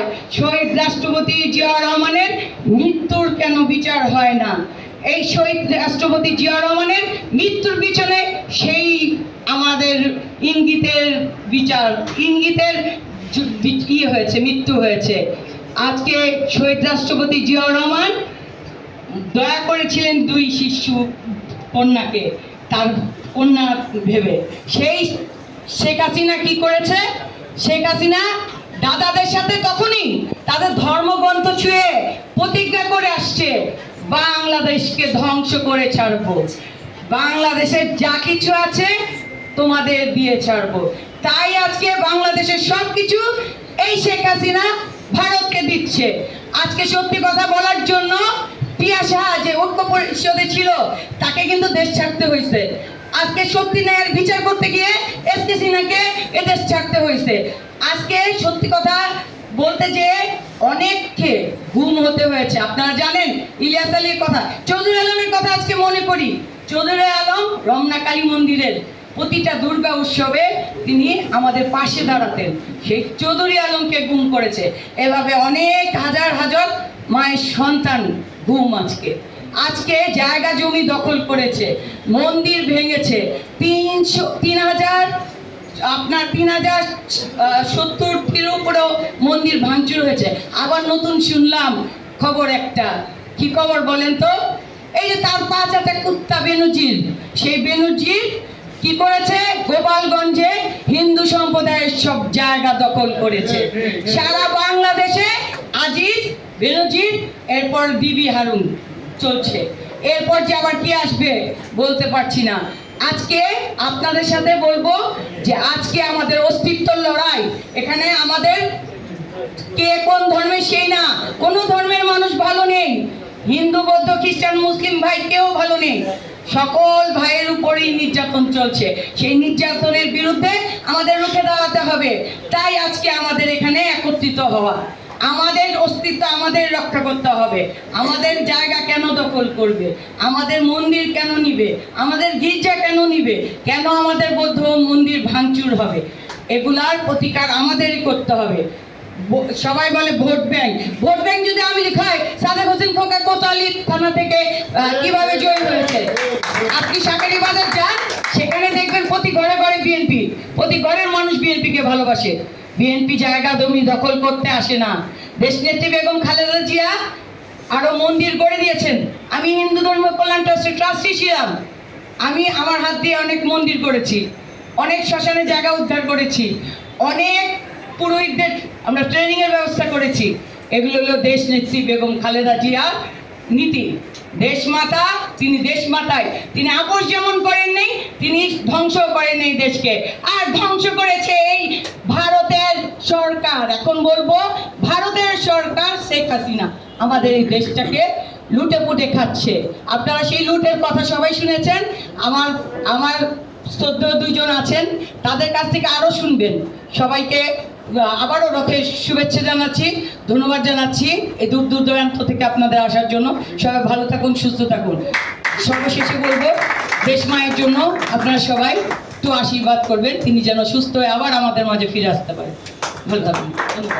হয়। শহীদ রাষ্ট্রপতি জিয়া রহমানের মৃত্যুর কেন বিচার হয় না? এই শহীদ রাষ্ট্রপতি জিয়া রহমানের মৃত্যুর পিছনে সেই আমাদের ইঙ্গিতের বিচার, ইঙ্গিতের যু- বি- ই হয়েছে, মৃত্যু হয়েছে। আজকে শহীদ রাষ্ট্রপতি জিয়া রহমান দয়া করেছিলেন দুই শিশু কন্যাকে, তার কন্যা ভেবে। সেই শেখ হাসিনা কি করেছে? শেখ হাসিনা দাদাদের সাথে তখনই তাদের ধর্মগ্রন্থ ছুঁয়ে প্রতিজ্ঞা করে আসছে, বাংলাদেশকে ধ্বংস করে ছাড়বো। বাংলাদেশের যা কিছু আছে তোমাদের দিয়ে ছাড়বো। তাই আজকে বাংলাদেশের সব কিছু এই শেখ হাসিনা ভারতকে দিচ্ছে। আজকে সত্যি কথা বলার জন্য পিয়া সাহা যে ঐক্য পরিষদে ছিল, তাকে কিন্তু দেশ ছাড়তে হয়েছে। আজকে সত্যি ন্যায়ের বিচার করতে গিয়ে এস কে সিনহাকে এ দেশ ছাড়তে হয়েছে। আজকে সত্যি কথা বলতে যে অনেককে গুম হতে হয়েছে। আপনারা জানেন ইলিয়াস আলীর কথা। চৌধুরী আলমের কথা আজকে মনে করি চৌধুরী আলম রমনা কালী মন্দিরের প্রতিটা দুর্গা উৎসবে তিনি আমাদের পাশে দাঁড়াতেন। সেই চৌধুরী আলমকে গুম করেছে। এভাবে অনেক হাজার হাজার মায়ের সন্তান গুম আজকে। আজকে জায়গা জমি দখল করেছে। মন্দির ভেঙেছে। তিনশো তিন আপনার তিন হাজার সত্তরটির উপরেও মন্দির ভাঙচুর হয়েছে। আবার নতুন শুনলাম খবর একটা। কি খবর বলেন তো? এই যে তার পাঁচ হাতে কুত্তা বেনুজির সেই বেনুজির কি করেছে? গোপালগঞ্জে হিন্দু সম্প্রদায়ের সব জায়গা দখল করেছে। সারা বাংলাদেশে আজিজ বেনজির এরপর বিবি হারুন চলছে। এরপর যে আবার কি আসবে বলতে পারছি না। আজকে আপনাদের সাথে বলব যে আজকে আমাদের অস্তিত্বর লড়াই। এখানে আমাদের কে কোন ধর্মের সেই না, কোন ধর্মের মানুষ ভালো নেই। হিন্দু, বৌদ্ধ, খ্রিস্টান, মুসলিম ভাই কেউ ভালো নেই। সকল ভাইয়ের উপরেই নির্যাতন চলছে। সেই নির্যাতনের বিরুদ্ধে আমাদের রুখে দাঁড়াতে হবে। তাই আজকে আমাদের এখানে একত্রিত হওয়া। আমাদের অস্তিত্ব আমাদের রক্ষা করতে হবে। আমাদের জায়গা কেন দখল করবে? আমাদের মন্দির কেন নিবে? আমাদের গির্জা কেন নিবে? কেন আমাদের বৌদ্ধ মন্দির ভাঙচুর হবে? এগুলার প্রতিকার আমাদেরই করতে হবে। সবাই বলে ভোট ব্যাংক। ভোট ব্যাংক যদি আমি লিখাই সাদেক হোসেন খোকা কোতালি থানা থেকে কীভাবে জয় হয়েছে? আপনি সাকারি বাজার যান, সেখানে দেখবেন প্রতি ঘরে ঘরে বিএনপি, প্রতি ঘরের মানুষ বিএনপিকে ভালোবাসে। বিএনপি জায়গা জমি দখল করতে আসে না। দেশনেত্রী বেগম খালেদা জিয়া আরও মন্দির গড়ে দিয়েছেন। আমি হিন্দু ধর্ম কল্যাণ ট্রাস্টের ট্রাস্টি ছিলাম। আমি আমার হাত দিয়ে অনেক মন্দির করেছি। অনেক শ্মশানে জায়গা উদ্ধার করেছি। অনেক পুরোহিতদের আমরা ট্রেনিংয়ের ব্যবস্থা করেছি। এগুলো হলো দেশ নেত্রী বেগম খালেদা জিয়া নীতি। দেশমাতা তিনি দেশমাতায় তিনি আপোষ যেমন করেন নেই, তিনি ধ্বংস করেন এই দেশকে। আর ধ্বংস করেছে এই সরকার এখন বলব, ভারতের সরকার শেখ হাসিনা আমাদের এই দেশটাকে লুটে পুটে খাচ্ছে। আপনারা সেই লুটের কথা সবাই শুনেছেন? আমার আমার শ্রদ্ধ দুজন আছেন, তাদের কাছ থেকে আরও শুনবেন। সবাইকে আবারও রথের শুভেচ্ছা জানাচ্ছি, ধন্যবাদ জানাচ্ছি এই দূর দূর দূরান্ত থেকে আপনাদের আসার জন্য। সবাই ভালো থাকুন, সুস্থ থাকুন। সর্বশেষে বলব, দেশ মায়ের জন্য আপনারা সবাই একটু আশীর্বাদ করবেন, তিনি যেন সুস্থ হয়ে আবার আমাদের মাঝে ফিরে আসতে পারেন। ভালো থাকুন ধন্যবাদ